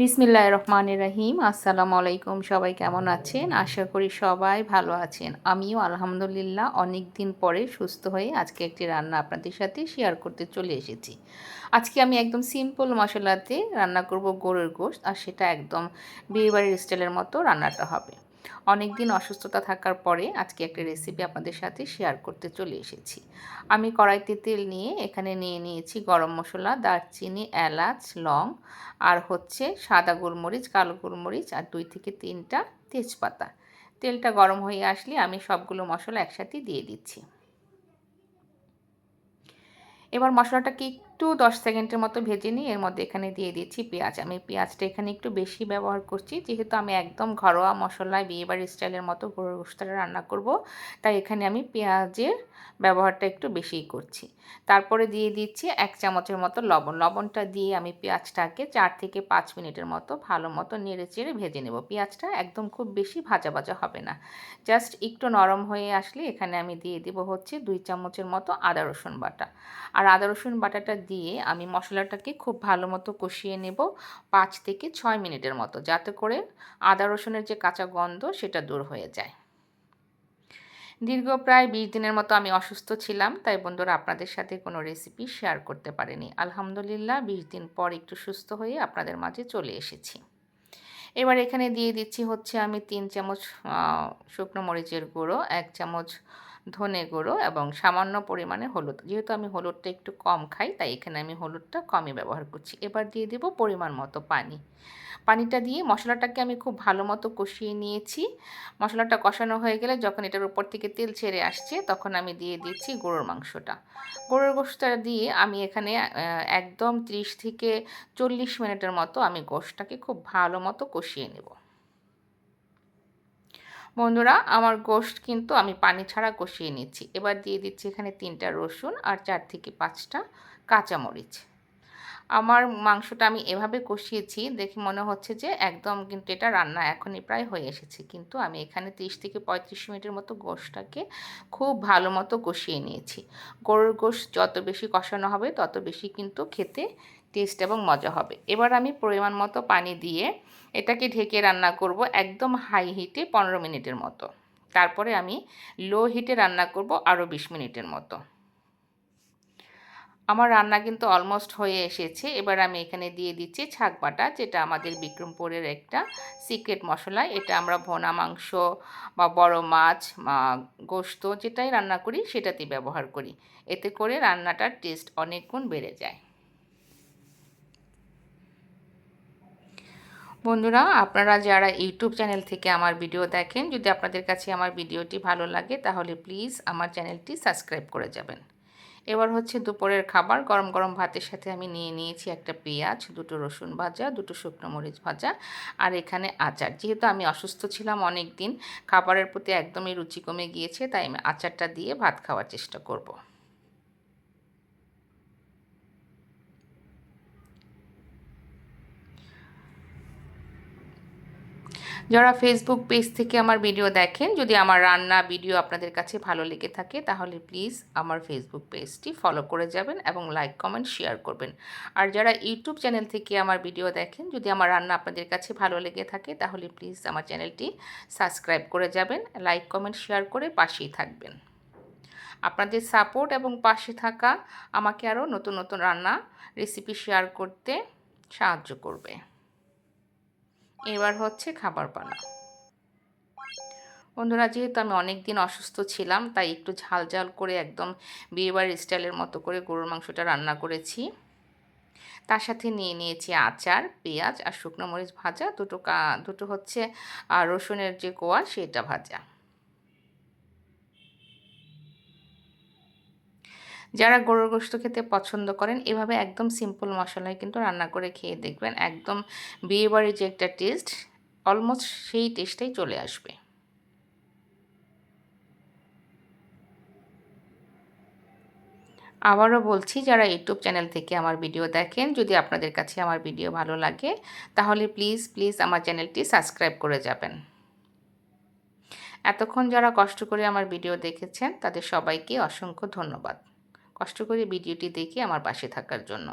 বিসমিল্লাহ রহমান রাহিম আসসালামু আলাইকুম, সবাই কেমন আছেন? আশা করি সবাই ভালো আছেন। আমিও আলহামদুলিল্লাহ অনেক দিন পরে সুস্থ হয়ে আজকে একটি রান্না আপনাদের সাথে শেয়ার করতে চলে এসেছি। আজকে আমি একদম সিম্পল মশলাতে রান্না করব গরুর গোশত আর সেটা একদম বিয়েবাড়ির স্টাইলের মতো রান্নাটা হবে। অনেক দিন অসুস্থতা থাকার পরে আজকে একটা রেসিপি আপনাদের সাথে শেয়ার করতে চলে এসেছি। আমি কড়াইতে তেল নিয়ে এখানে নিয়ে নিয়েছি গরম মশলা, দারচিনি, এলাচ, লং আর হচ্ছে সাদা গোলমরিচ, কালো গোলমরিচ আর দুই থেকে তিনটা তেজপাতা। তেলটা গরম হয়ে আসলে আমি সবগুলো মশলা একসাথে দিয়ে দিচ্ছি। এবার মশলাটাকে একটু দশ সেকেন্ডের মতো ভেজে নিই এর মধ্যে এখানে দিয়ে দিচ্ছি পেঁয়াজ। আমি পেঁয়াজটা এখানে একটু বেশি ব্যবহার করছি, যেহেতু আমি একদম ঘরোয়া মশলায় বিয়েবাড়ির স্টাইলের মতো গরুর রান্না করব, তাই এখানে আমি পেঁয়াজের ব্যবহারটা একটু বেশিই করছি। তারপরে দিয়ে দিচ্ছি এক চামচের মতো লবণ। লবণটা দিয়ে আমি পেঁয়াজটাকে চার থেকে পাঁচ মিনিটের মতো ভালো মতো নেড়ে চেড়ে ভেজে নেব। পেঁয়াজটা একদম খুব বেশি ভাজা ভাজা হবে না। জাস্ট একটু নরম হয়ে আসলে এখানে আমি দিয়ে দিব হচ্ছে দুই চামচের মতো আদা রসুন বাটা। আর আদা রসুন বাটাটা দিয়ে আমি মশলাটাকে খুব ভালো মতো কষিয়ে নেব পাঁচ থেকে ছয় মিনিটের মতো, যাতে করে আদা রসুনের যে কাঁচা গন্ধ সেটা দূর হয়ে যায়। দীর্ঘ প্রায় বিশ দিনের মতো আমি অসুস্থ ছিলাম, তাই বন্ধুরা আপনাদের সাথে কোনো রেসিপি শেয়ার করতে পারিনি। আলহামদুলিল্লাহ, বিশ দিন পর একটু সুস্থ হয়ে আপনাদের মাঝে চলে এসেছি। এবার এখানে দিয়ে দিচ্ছি হচ্ছে আমি তিন চামচ শুকনো মরিচের গুঁড়ো, এক চামচ ধনে গুঁড়ো এবং সামান্য পরিমাণে হলুদ। যেহেতু আমি হলুদটা একটু কম খাই, তাই এখানে আমি হলুদটা কমই ব্যবহার করছি। এবার দিয়ে দেব পরিমাণ মতো পানি। পানিটা দিয়ে মশলাটাকে আমি খুব ভালো মতো কষিয়ে নিয়েছি। মশলাটা কষানো হয়ে গেলে যখন এটার উপর থেকে তেল ছেড়ে আসছে, তখন আমি দিয়ে দিচ্ছি গরুর মাংসটা। গরুর গোষ্ঠটা দিয়ে আমি এখানে একদম ত্রিশ থেকে চল্লিশ মিনিটের মতো আমি গোষ্ঠটাকে খুব ভালো মতো কষিয়ে নেব। বন্ধুরা, আমার গোশত কিন্তু আমি পানি ছাড়া কষিয়ে নিচ্ছি। এবার দিয়ে দিচ্ছি এখানে তিনটা রসুন আর চার থেকে পাঁচটা কাঁচামরিচ। আমার মাংসটা আমি এভাবে কষিয়েছি, দেখে মনে হচ্ছে যে একদম কিন্তু এটা রান্না এখনই প্রায় হয়ে এসেছে। কিন্তু আমি এখানে 30 থেকে পঁয়ত্রিশ মিনিটের মতো গোশটাকে খুব ভালো মতো কষিয়ে নিয়েছি। গরুর গোশ যত বেশি কষানো হবে, তত বেশি কিন্তু খেতে টেস্ট এবং মজা হবে। এবার আমি পরিমাণ মতো পানি দিয়ে এটাকে ঢেকে রান্না করব একদম হাই হিটে পনেরো মিনিটের মতো। তারপরে আমি লো হিটে রান্না করব আরও বিশ মিনিটের মতো। আমার রান্না কিন্তু অলমোস্ট হয়ে এসেছে। এবার আমি এখানে দিয়ে দিচ্ছি ছাক বাটা, যেটা আমাদের বিক্রমপুরের একটা সিক্রেট মশলা। এটা আমরা ভোনা মাংস বা বড় মাছ গোস্ত যেটাই রান্না করি, সেটাতেই ব্যবহার করি। এতে করে রান্নাটার টেস্ট অনেক গুণ বেড়ে যায়। বন্ধুরা, আপনারা যারা ইউটিউব চ্যানেল থেকে আমার ভিডিও দেখেন, যদি আপনাদের কাছে আমার ভিডিওটি ভালো লাগে, তাহলে প্লিজ আমার চ্যানেলটি সাবস্ক্রাইব করে যাবেন এবার হচ্ছে দুপুরের খাবার, গরম গরম ভাতের সাথে আমি নিয়ে নিয়েছি একটা পেঁয়াজ, দুটো রসুন ভাজা, দুটো শুকনো মরিচ ভাজা, আর এখানে আচার যেহেতু আমি অসুস্থ ছিলাম অনেক দিন খাবারের প্রতি একদমই রুচি কমে গিয়েছে, তাই আমি আচারটা দিয়ে ভাত খাওয়ার চেষ্টা করব। যারা ফেসবুক পেজ থেকে আমার ভিডিও দেখেন, যদি আমার রান্না ভিডিও আপনাদের কাছে ভালো লেগে থাকে, তাহলে প্লিজ আমার ফেসবুক পেজটি ফলো করে যাবেন এবং লাইক কমেন্ট শেয়ার করবেন। আর যারা ইউটিউব চ্যানেল থেকে আমার ভিডিও দেখেন, যদি আমার রান্না আপনাদের কাছে ভালো লেগে থাকে, তাহলে প্লিজ আমার চ্যানেলটি সাবস্ক্রাইব করে যাবেন লাইক কমেন্ট শেয়ার করে পাশেই থাকবেন। আপনাদের সাপোর্ট এবং পাশে থাকা আমাকে আরও নতুন নতুন রান্না রেসিপি শেয়ার করতে সাহায্য করবে। এবার হচ্ছে খাবার পানা বন্ধুরা, যেহেতু আমি অনেক দিন অসুস্থ ছিলাম, তাই একটু ঝাল ঝাল করে একদম বিয়েবার স্টাইলের মতো করে গরুর মাংসটা রান্না করেছি। তার সাথে নিয়ে নিয়েছি আচার, পেঁয়াজ আর শুকনো মরিচ ভাজা, দুটো দুটো হচ্ছে রসুনের যে কোয়া, সেটা ভাজা। যারা গরুর গোস্ত খেতে পছন্দ করেন, এভাবে একদম সিম্পল মশলায় কিন্তু রান্না করে খেয়ে দেখবেন। একদম বিয়েবাড়ির যে একটা টেস্ট অলমোস্ট সেই টেস্টটাই চলে আসবে। আবারও বলছি, যারা ইউটিউব চ্যানেল থেকে আমার ভিডিও দেখেন, যদি আপনাদের কাছে আমার ভিডিও ভালো লাগে, তাহলে প্লিজ প্লিজ আমার চ্যানেলটি সাবস্ক্রাইব করে যাবেন। এতক্ষণ যারা কষ্ট করে আমার ভিডিও দেখেছেন, তাদের সবাইকে অসংখ্য ধন্যবাদ। কষ্ট করে ভিডিওটি দেখে আমার পাশে থাকার জন্য